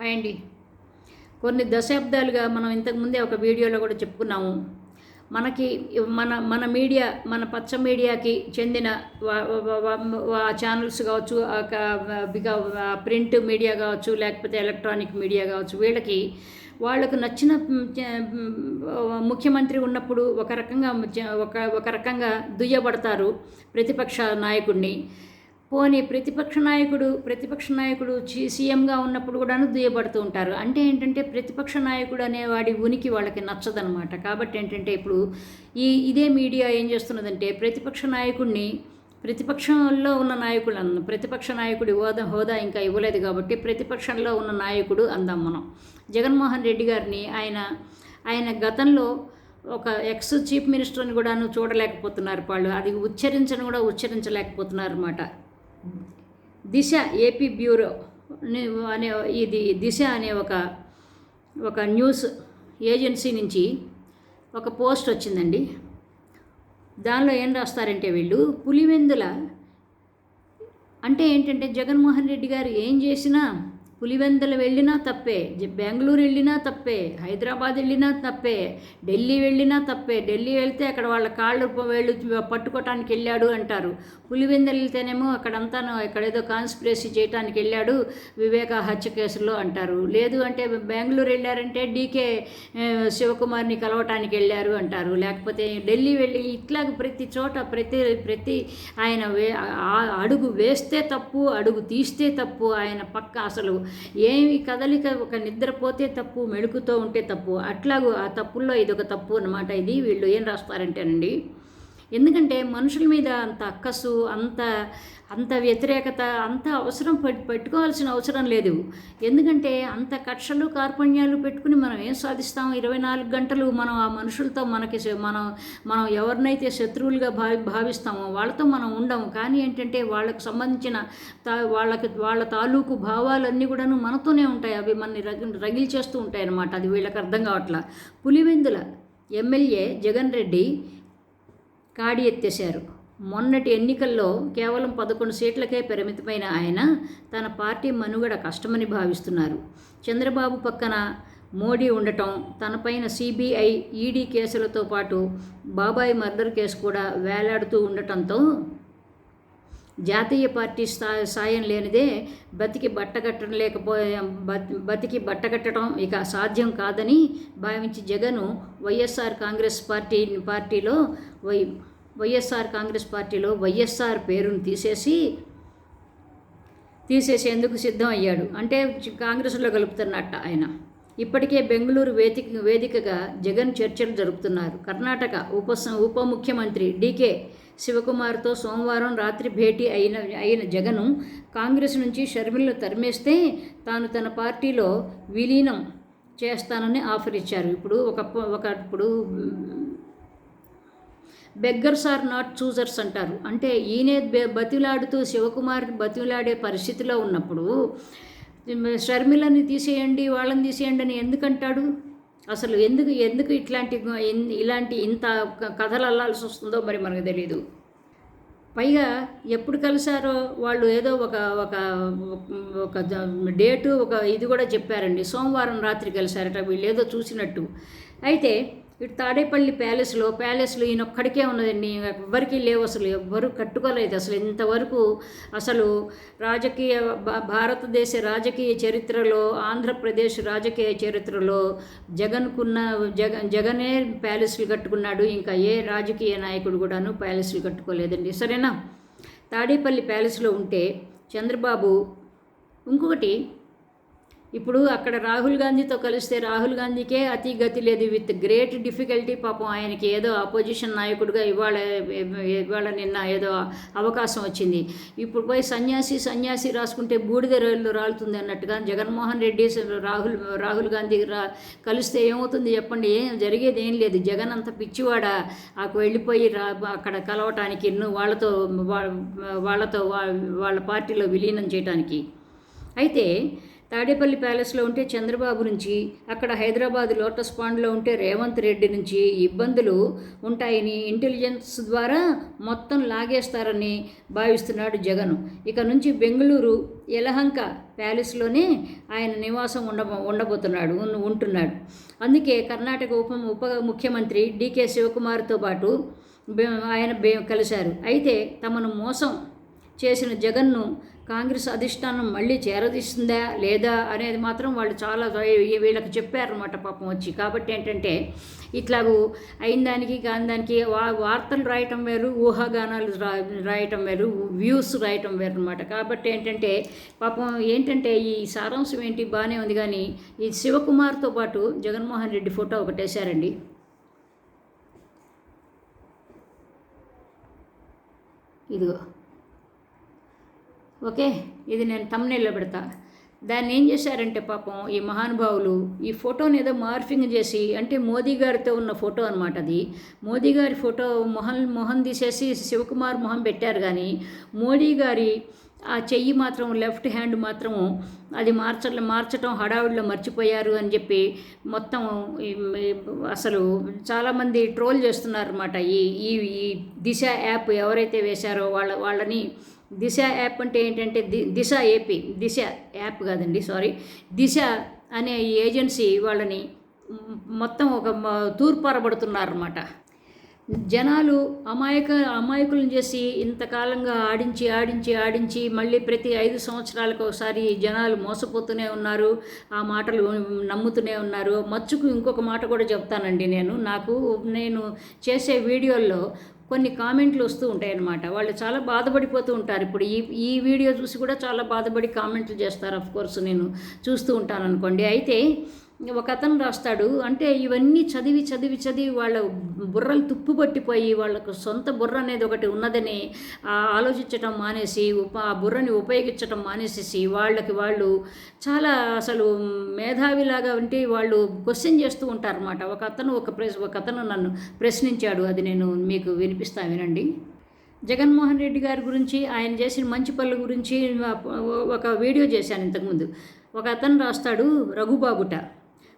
అయండి అండి కొన్ని దశాబ్దాలుగా మనం ఇంతకుముందే ఒక వీడియోలో కూడా చెప్పుకున్నాము. మనకి మన మన మీడియా మన పచ్చ మీడియాకి చెందిన ఛానల్స్ కావచ్చు ప్రింట్ మీడియా కావచ్చు లేకపోతే ఎలక్ట్రానిక్ మీడియా కావచ్చు వీళ్ళకి వాళ్ళకు నచ్చిన ముఖ్యమంత్రి ఉన్నప్పుడు ఒక రకంగా ఒక ఒక రకంగా దుయ్యబడతారు ప్రతిపక్ష నాయకుడిని. పోనీ ప్రతిపక్ష నాయకుడు ప్రతిపక్ష నాయకుడు సీఎంగా ఉన్నప్పుడు కూడాను దుయ్యబడుతూ ఉంటారు. అంటే ఏంటంటే ప్రతిపక్ష నాయకుడు అనేవాడి ఉనికి వాళ్ళకి నచ్చదనమాట కాబట్టి ఏంటంటే ఇప్పుడు ఈ ఇదే మీడియా ఏం చేస్తున్నదంటే ప్రతిపక్ష నాయకుడిని ప్రతిపక్షంలో ఉన్న నాయకుడు ప్రతిపక్ష నాయకుడి హోదా హోదా ఇంకా ఇవ్వలేదు కాబట్టి ప్రతిపక్షంలో ఉన్న నాయకుడు అందాం మనం జగన్మోహన్ రెడ్డి గారిని ఆయన ఆయన గతంలో ఒక ఎక్స్ చీఫ్ మినిస్టర్ని కూడాను చూడలేకపోతున్నారు వాళ్ళు. అది ఉచ్చరించను కూడా ఉచ్చరించలేకపోతున్నారు అనమాట దిశ ఏపీ బ్యూరో అనే ఇది దిశ అనే ఒక ఒక న్యూస్ ఏజెన్సీ నుంచి ఒక పోస్ట్ వచ్చిందండి. దానిలో ఏం రాస్తారంటే వీళ్ళు పులివెందుల అంటే ఏంటంటే జగన్మోహన్ రెడ్డి గారు ఏం చేసినా పులివెందలు వెళ్ళినా తప్పే బెంగళూరు వెళ్ళినా తప్పే హైదరాబాద్ వెళ్ళినా తప్పే ఢిల్లీ వెళ్ళినా తప్పే ఢిల్లీ వెళ్తే అక్కడ వాళ్ళ కాళ్ళు ప- వేళ్ళు పట్టుకోవటానికి వెళ్ళాడు అంటారు. పులివెందలు వెళ్తేనేమో అక్కడంతా ఇక్కడ ఏదో కాన్స్పిరసీ చేయటానికి వెళ్ళాడు వివేక హత్య కేసులో అంటారు. లేదు అంటే బెంగళూరు వెళ్ళారంటే డీకే శివకుమార్ని కలవటానికి వెళ్ళారు అంటారు. లేకపోతే ఢిల్లీ వెళ్ళి ఇట్లా ప్రతి చోట ప్రతి ప్రతి ఆయన వే అడుగు వేస్తే తప్పు అడుగు తీస్తే తప్పు ఆయన పక్క అసలు ఏమి కదలిక ఒక నిద్రపోతే తప్పు మెడుకుతో ఉంటే తప్పు అట్లాగూ ఆ తప్పుల్లో ఇది ఒక తప్పు అన్నమాట ఇది. వీళ్ళు ఏం రాస్తారంటేనండి ఎందుకంటే మనుషుల మీద అంత అక్కసు అంత అంత వ్యతిరేకత అంత అవసరం పెట్ పెట్టుకోవాల్సిన అవసరం లేదు. ఎందుకంటే అంత కక్షలు కార్పణ్యాలు పెట్టుకుని మనం ఏం సాధిస్తాం? ఇరవై నాలుగు గంటలు మనం ఆ మనుషులతో మనకి మనం మనం ఎవరినైతే శత్రువులుగా భావి భావిస్తామో వాళ్ళతో మనం ఉండము. కానీ ఏంటంటే వాళ్ళకు సంబంధించిన తా వాళ్ళకి వాళ్ళ తాలూకు భావాలన్నీ కూడాను మనతోనే ఉంటాయి. అవి మనని రగి రగిలి చేస్తూ ఉంటాయి అన్నమాట అది వీళ్ళకి అర్థం కావట్లా. పులివెందుల ఎమ్మెల్యే జగన్ రెడ్డి కాడి ఎత్తేశారు. మొన్నటి ఎన్నికల్లో కేవలం పదకొండు సీట్లకే పరిమితమైన ఆయన తన పార్టీ మనుగడ కష్టమని భావిస్తున్నారు. చంద్రబాబు పక్కన మోడీ ఉండటం తనపైన సిబిఐ ఈడీ కేసులతో పాటు బాబాయ్ మర్డర్ కేసు కూడా వేలాడుతూ ఉండటంతో జాతీయ పార్టీ సాయం లేనిదే బతికి బట్టకట్టడం లేకపోయే బతికి బట్టకట్టడం ఇక సాధ్యం కాదని భావించి జగను వైఎస్ఆర్ కాంగ్రెస్ పార్టీ పార్టీలో వై వైఎస్ఆర్ కాంగ్రెస్ పార్టీలో వైఎస్ఆర్ పేరును తీసేసి తీసేసేందుకు సిద్ధం అయ్యాడు అంటే కాంగ్రెస్లో కలుపుతున్నట్ట ఆయన. ఇప్పటికే బెంగళూరు వేదిక వేదికగా జగన్ చర్చలు జరుపుతున్నారు. కర్ణాటక ఉప ఉప ముఖ్యమంత్రి డీకే శివకుమార్తో సోమవారం రాత్రి భేటీ అయిన అయిన జగను కాంగ్రెస్ నుంచి షర్మిలను తరిమేస్తే తాను తన పార్టీలో విలీనం చేస్తానని ఆఫర్ ఇచ్చారు ఇప్పుడు ఒక ఒక ఇప్పుడు బెగ్గర్స్ ఆర్ నాట్ చూజర్స్ అంటారు. అంటే ఈయనే బతిలాడుతూ శివకుమార్ బతిలాడే పరిస్థితిలో ఉన్నప్పుడు షర్మిలని తీసేయండి వాళ్ళని తీసేయండి అని ఎందుకంటాడు? అసలు ఎందుకు ఎందుకు ఇట్లాంటి ఇలాంటి ఇంత కథలు అల్లాల్సి వస్తుందో మరి మనకు తెలియదు పైగా ఎప్పుడు కలిశారో వాళ్ళు ఏదో ఒక ఒక ఒక డేటు ఒక ఇది కూడా చెప్పారండి. సోమవారం రాత్రి కలిశారట వీళ్ళు ఏదో చూసినట్టు. అయితే ఇటు తాడేపల్లి ప్యాలెస్లో ప్యాలెస్లో ఈయనొక్కడికే ఉన్నదండి. ఎవ్వరికీ లేవు అసలు ఎవ్వరు కట్టుకోలేదు. అసలు ఇంతవరకు అసలు రాజకీయ భా- భారతదేశ రాజకీయ చరిత్రలో ఆంధ్రప్రదేశ్ రాజకీయ చరిత్రలో జగన్కున్న జగ జగనే ప్యాలెస్లు కట్టుకున్నాడు. ఇంకా ఏ రాజకీయ నాయకుడు కూడాను ప్యాలెస్లు కట్టుకోలేదండి. సరేనా? తాడేపల్లి ప్యాలెస్లో ఉంటే చంద్రబాబు ఇంకొకటి ఇప్పుడు అక్కడ రాహుల్ గాంధీతో కలిస్తే రాహుల్ గాంధీకే అతి గతి లేదు. విత్ గ్రేట్ డిఫికల్టీ పాపం ఆయనకి ఏదో అపోజిషన్ నాయకుడిగా ఇవాళ ఇవాళ నిన్న ఏదో అవకాశం వచ్చింది. ఇప్పుడు పోయి సన్యాసి సన్యాసి రాసుకుంటే బూడిద రైలు రాలుతుంది అన్నట్టుగా జగన్మోహన్ రెడ్డి రాహుల్ రాహుల్ గాంధీ రా కలిస్తే ఏమవుతుంది చెప్పండి. ఏం జరిగేది ఏం లేదు. జగన్ అంత పిచ్చివాడ? ఆకు వెళ్ళిపోయి రా అక్కడ కలవటానికి నువ్వు వాళ్ళతో వాళ్ళతో వాళ్ళ పార్టీలో విలీనం చేయటానికి. అయితే తాడేపల్లి ప్యాలెస్లో ఉంటే చంద్రబాబు నుంచి అక్కడ హైదరాబాద్ లోటస్ పాండ్లో ఉంటే రేవంత్ రెడ్డి నుంచి ఇబ్బందులు ఉంటాయని ఇంటెలిజెన్స్ ద్వారా మొత్తం లాగేస్తారని భావిస్తున్నాడు జగన్. ఇక నుంచి బెంగళూరు యలహంక ప్యాలెస్లోనే ఆయన నివాసం ఉండ ఉండబోతున్నాడు ఉంటున్నాడు. అందుకే కర్ణాటక ఉప ఉప ముఖ్యమంత్రి డీకే శివకుమార్తో పాటు ఆయన కలిశారు. అయితే తమను మోసం చేసిన జగన్ను కాంగ్రెస్ అధిష్టానం మళ్ళీ చేరదీస్తుందా లేదా అనేది మాత్రం వాళ్ళు చాలా వీళ్ళకి చెప్పారనమాట పాపం వచ్చి. కాబట్టి ఏంటంటే ఇట్లాగూ అయిన దానికి కాని దానికి వా వార్తలు రాయటం వేరు ఊహాగానాలు రా రాయటం వేరు వ్యూస్ రాయటం వేరు అనమాట కాబట్టి ఏంటంటే పాపం ఏంటంటే ఈ సారాంశం ఏంటి? బాగానే ఉంది కానీ ఈ శివకుమార్తో పాటు జగన్మోహన్ రెడ్డి ఫోటో ఒకటేశారండి ఇదిగో. ఓకే? ఇది నేను తమ్నేల్లో పెడతా. దాన్ని ఏం చేశారంటే పాపం ఈ మహానుభావులు ఈ ఫోటోని ఏదో మార్ఫింగ్ చేసి అంటే మోదీ గారితో ఉన్న ఫోటో అనమాట అది. మోదీ గారి ఫోటో మొహన్ మొహం తీసేసి శివకుమార్ మొహం పెట్టారు కానీ మోడీ గారి ఆ చెయ్యి మాత్రం లెఫ్ట్ హ్యాండ్ మాత్రం అది మార్చ మార్చటం హడావిడిలో మర్చిపోయారు అని చెప్పి మొత్తం అసలు చాలామంది ట్రోల్ చేస్తున్నారన్నమాట ఈ ఈ దిశ యాప్ ఎవరైతే వేశారో వాళ్ళ వాళ్ళని దిశ యాప్ అంటే ఏంటంటే the Disha AP Disha app కాదండి సారీ దిశ అనే ఈ ఏజెన్సీ వాళ్ళని మొత్తం ఒక తూర్పారబడుతున్నారన్నమాట. జనాలు అమాయక అమాయకులను చేసి ఇంతకాలంగా ఆడించి ఆడించి ఆడించి మళ్ళీ ప్రతి ఐదు సంవత్సరాలకు ఒకసారి జనాలు మోసపోతూనే ఉన్నారు ఆ మాటలు నమ్ముతూనే ఉన్నారు. మచ్చుకు ఇంకొక మాట కూడా చెప్తానండి నేను. నాకు నేను చేసే వీడియోల్లో కొన్ని కామెంట్లు వస్తూ ఉంటాయన్నమాట. వాళ్ళు చాలా బాధపడిపోతూ ఉంటారు. ఇప్పుడు ఈ ఈ వీడియో చూసి కూడా చాలా బాధపడి కామెంట్లు చేస్తారు. అఫ్ కోర్స్ నేను చూస్తూ ఉంటాను అనుకోండి. అయితే ఒక అతను రాస్తాడు. అంటే ఇవన్నీ చదివి చదివి చదివి వాళ్ళ బుర్రలు తుప్పుపట్టిపోయి వాళ్ళకు సొంత బుర్ర అనేది ఒకటి ఉన్నదని ఆ ఆలోచించటం మానేసి ఉప ఆ బుర్రని ఉపయోగించటం మానేసేసి వాళ్ళకి వాళ్ళు చాలా అసలు మేధావిలాగా ఉంటే వాళ్ళు క్వశ్చన్ చేస్తూ ఉంటారన్నమాట. ఒక అతను ఒక ప్రెస్ ఒక అతను నన్ను ప్రశ్నించాడు. అది నేను మీకు వినిపిస్తా వినండి. జగన్మోహన్ రెడ్డి గారి గురించి ఆయన చేసిన మంచి పనుల గురించి ఒక వీడియో చేశాను ఇంతకుముందు. ఒక అతను రాస్తాడు రఘుబాబుట.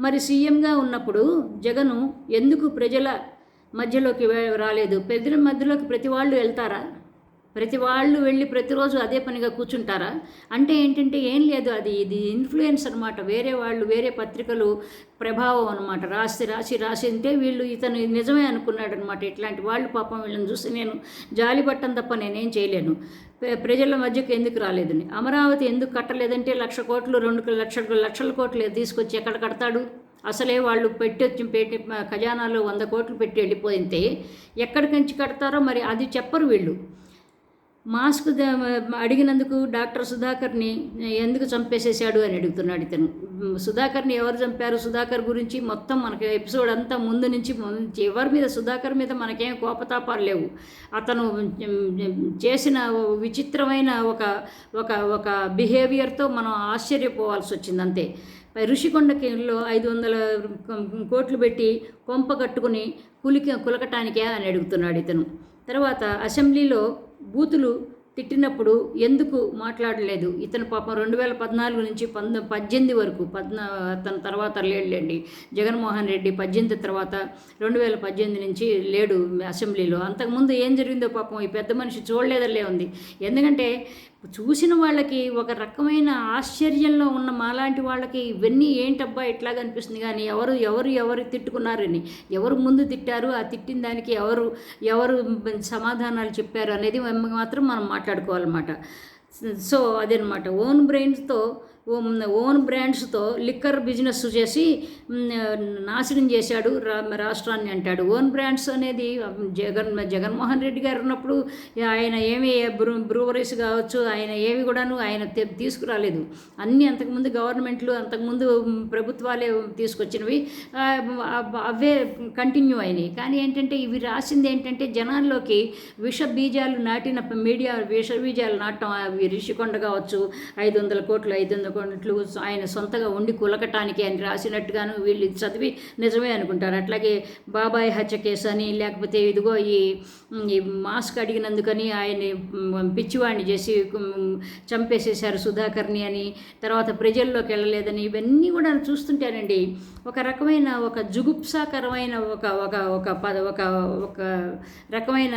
మరి సీఎంగా ఉన్నప్పుడు జగను ఎందుకు ప్రజల మధ్యలోకి రాలేదు? ప్రజల మధ్యలోకి ప్రతి వాళ్ళు వెళ్తారా? ప్రతి వాళ్ళు వెళ్ళి ప్రతిరోజు అదే పనిగా కూర్చుంటారా? అంటే ఏంటంటే ఏం లేదు అది ఇది ఇన్ఫ్లుయెన్స్ అనమాట వేరే వాళ్ళు వేరే పత్రికలు ప్రభావం అనమాట రాసి రాసి రాసి ఉంటే వీళ్ళు ఇతను నిజమే అనుకున్నాడు అనమాట ఇట్లాంటి వాళ్ళు పాపం వీళ్ళని చూసి నేను జాలి పట్టం తప్ప నేనేం చేయలేను. ప్రజల మధ్యకు ఎందుకు రాలేదని. అమరావతి ఎందుకు కట్టలేదంటే లక్ష కోట్లు రెండు లక్షలు లక్షల కోట్లు తీసుకొచ్చి ఎక్కడ కడతాడు? అసలే వాళ్ళు పెట్టొచ్చి పెట్టి ఖజానాలో వంద కోట్లు పెట్టి వెళ్ళిపోయితే ఎక్కడికి నుంచి కడతారో మరి అది చెప్పరు వీళ్ళు. మాస్క్ అడిగినందుకు డాక్టర్ సుధాకర్ని ఎందుకు చంపేసేసాడు అని అడుగుతున్నాడు ఇతను. సుధాకర్ని ఎవరు చంపారు? సుధాకర్ గురించి మొత్తం మనకి ఎపిసోడ్ అంతా ముందు నుంచి ఎవరి మీద సుధాకర్ మీద మనకేం కోపతాపాలు లేవు. అతను చేసిన విచిత్రమైన ఒక ఒక ఒక బిహేవియర్తో మనం ఆశ్చర్యపోవాల్సి వచ్చింది అంతే. ఋషికొండలో ఐదు వందల కోట్లు పెట్టి కొంప కట్టుకుని కులికి కులకటానికే అని అడుగుతున్నాడు ఇతను. తర్వాత అసెంబ్లీలో బూతులు తిట్టినప్పుడు ఎందుకు మాట్లాడలేదు? ఇతను పాపం రెండు వేల పద్నాలుగు నుంచి పంద పద్దెనిమిది వరకు పద్నా తన తర్వాత లేడులేండి. జగన్మోహన్ రెడ్డి పద్దెనిమిది తర్వాత రెండు వేల పద్దెనిమిది నుంచి లేడు అసెంబ్లీలో. అంతకుముందు ఏం జరిగిందో పాపం ఈ పెద్ద మనిషి చూడలేదలే ఉంది. ఎందుకంటే చూసిన వాళ్ళకి ఒక రకమైన ఆశ్చర్యంలో ఉన్న మాలాంటి వాళ్ళకి ఇవన్నీ ఏంటబ్బా ఇట్లాగా అనిపిస్తుంది? కానీ ఎవరు ఎవరు ఎవరు తిట్టుకున్నారని? ఎవరు ముందు తిట్టారు? ఆ తిట్టిన దానికి ఎవరు ఎవరు సమాధానాలు చెప్పారు? అనేది మాత్రం మనం మాట్లాడుకోవాలన్నమాట. సో అదనమాట ఓన్ బ్రెయిన్స్తో ఓన్ బ్రాండ్స్తో లిక్కర్ బిజినెస్ చేసి నాశనం చేశాడు రా రాష్ట్రాన్ని అంటాడు. ఓన్ బ్రాండ్స్ అనేది జగన్ జగన్మోహన్ రెడ్డి గారు ఉన్నప్పుడు ఆయన ఏమి బ్రూ బ్రూవరీస్ కావచ్చు ఆయన ఏవి కూడాను ఆయన తీసుకురాలేదు. అన్నీ అంతకుముందు గవర్నమెంట్లు అంతకుముందు ప్రభుత్వాలే తీసుకొచ్చినవి. అవే కంటిన్యూ అయినాయి. కానీ ఏంటంటే ఇవి రాసింది ఏంటంటే జనాల్లోకి విష బీజాలు నాటిన మీడియా విష బీజాలు నాటడం అవి రిషికొండ కావచ్చు ఐదు వందల కోట్లు ఐదు వందల అనుకున్నట్లు ఆయన సొంతగా ఉండి కులకటానికి ఆయన రాసినట్టుగాను వీళ్ళు చదివి నిజమే అనుకుంటారు. అట్లాగే బాబాయ్ హత్య కేసు అని లేకపోతే ఇదిగో ఈ ఈ మాస్క్ అడిగినందుకని ఆయన పిచ్చివాడిని చేసి చంపేసేశారు సుధాకర్ని అని తర్వాత ప్రజల్లోకి వెళ్ళలేదని ఇవన్నీ కూడా చూస్తుంటానండి ఒక రకమైన ఒక జుగుప్సాకరమైన ఒక ఒక ఒక పద ఒక ఒక రకమైన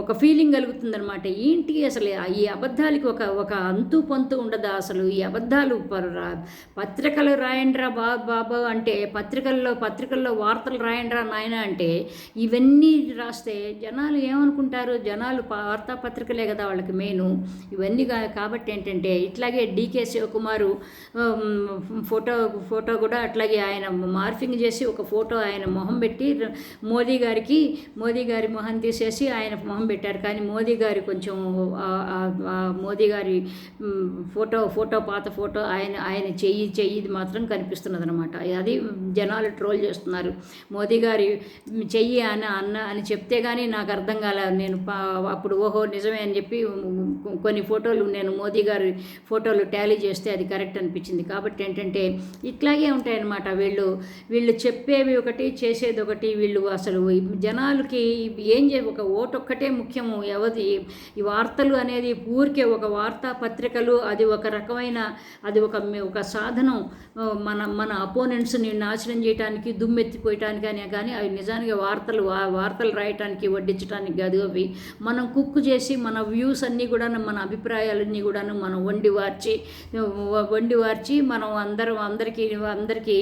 ఒక ఫీలింగ్ కలుగుతుందనమాట ఏంటి అసలు ఈ అబద్ధాలకి ఒక ఒక అంతు పొంతు ఉండదా అసలు? ఈ అబద్ధాలు రా- పత్రికలు రాయండ్రా బా బాబా అంటే పత్రికల్లో పత్రికల్లో వార్తలు రాయండ్రా నాయన అంటే ఇవన్నీ రాస్తే జనాలు ఏమనుకుంటారు? జనాలు వార్తాపత్రికలే కదా వాళ్ళకి మెయిన్ ఇవన్నీ కా- కాబట్టి ఏంటంటే ఇట్లాగే డీకే శివకుమారు ఫోటో ఫోటో కూడా అట్లాగే ఆయన మార్ఫింగ్ చేసి ఒక ఫోటో ఆయన మొహం పెట్టి మోదీ గారికి మోదీ గారి మొహం తీసేసి ఆయన మొహం పెట్టారు. కానీ మోదీ గారి కొంచెం మోదీ గారి ఫోటో ఫోటో ఫోటో పాత ఫోటో ఆయన ఆయన చెయ్యి చెయ్యిది మాత్రం కనిపిస్తున్నది అనమాట అది జనాలు ట్రోల్ చేస్తున్నారు. మోదీ గారి చెయ్యి అని అన్న అని చెప్తే కానీ నాకు అర్థం కాలే నేను పా- అప్పుడు ఓహో నిజమే అని చెప్పి కొన్ని ఫోటోలు నేను మోదీ గారి ఫోటోలు టాలీ చేస్తే అది కరెక్ట్ అనిపించింది. కాబట్టి ఏంటంటే ఇట్లాగే ఉంటాయన్నమాట వీళ్ళు. వీళ్ళు చెప్పేవి ఒకటి చేసేది ఒకటి వీళ్ళు అసలు జనాలకి ఏం చే ఒక ఓటు ఒక్కటే ముఖ్యము. ఎవరి ఈ వార్తలు అనేది ఊరికే ఒక వార్తా పత్రికలు అది ఒక రకం రకమైన అది ఒక ఒక సాధనం మన మన అపోనెంట్స్ని నాశనం చేయడానికి దుమ్మెత్తిపోయటానికి అనే కానీ అవి నిజానికి వార్తలు వార్తలు రాయటానికి వడ్డించడానికి కాదు అవి. మనం కుక్ చేసి మన వ్యూస్ అన్నీ కూడా మన అభిప్రాయాలన్నీ కూడాను మనం వండి వార్చి వండి వార్చి మనం అందరం అందరికీ అందరికీ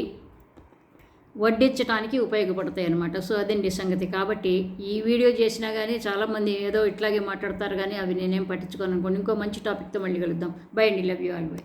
వడ్డించడానికి ఉపయోగపడతాయి అనమాట సో అదండి సంగతి? కాబట్టి ఈ వీడియో చేసినా కానీ చాలామంది ఏదో ఇట్లాగే మాట్లాడతారు కానీ అవి నేనేం పట్టించుకోను అనుకోండి ఇంకో మంచి టాపిక్తో మళ్ళీ కలుద్దాం. బై అండి. Love you all. బై.